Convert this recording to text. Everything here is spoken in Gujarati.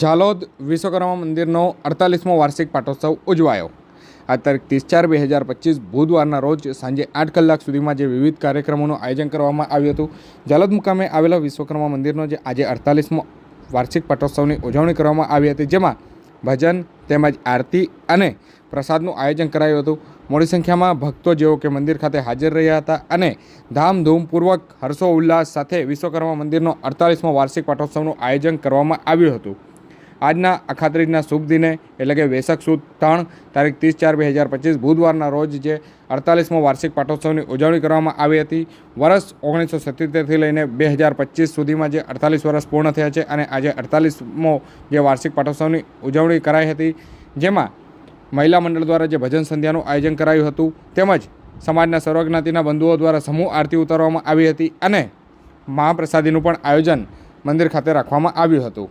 ઝાલોદ વિશ્વકર્મા મંદિરનો અડતાલીસમો વાર્ષિક પાટોત્સવ ઉજવાયો. આ તારીખ ત્રીસ ચાર બે હજાર પચીસ બુધવારના રોજ સાંજે આઠ કલાક સુધીમાં જે વિવિધ કાર્યક્રમોનું આયોજન કરવામાં આવ્યું હતું, ઝાલોદ મુકામે આવેલા વિશ્વકર્મા મંદિરનો જે આજે અડતાલીસમો વાર્ષિક પાટોત્સવની ઉજવણી કરવામાં આવી હતી, જેમાં ભજન તેમજ આરતી અને પ્રસાદનું આયોજન કરાયું હતું. મોટી સંખ્યામાં ભક્તો જેઓ કે મંદિર ખાતે હાજર રહ્યા હતા અને ધામધૂમપૂર્વક હર્ષો ઉલ્લાસ સાથે વિશ્વકર્મા મંદિરનો અડતાલીસમો વાર્ષિક પાટોત્સવનું આયોજન કરવામાં આવ્યું હતું. આજના અખાત્રીજના શુભ દિને, એટલે કે વેસક સુદ ત્રણ તારીખ ત્રીસ ચાર બે હજાર પચીસ, બુધવારના રોજ જે અડતાલીસમો વાર્ષિક પાટોત્સવની ઉજવણી કરવામાં આવી હતી. વર્ષ ઓગણીસો સત્યોતેરથી લઈને બે હજાર પચીસ સુધીમાં જે અડતાલીસ વર્ષ પૂર્ણ થયા છે અને આજે અડતાલીસમો જે વાર્ષિક પાટોત્સવની ઉજવણી કરાઈ હતી, જેમાં મહિલા મંડળ દ્વારા જે ભજન સંધ્યાનું આયોજન કરાયું હતું, તેમજ સમાજના સર્વજ્ઞાતિના બંધુઓ દ્વારા સમૂહ આરતી ઉતારવામાં આવી હતી અને મહાપ્રસાદીનું પણ આયોજન મંદિર ખાતે રાખવામાં આવ્યું હતું.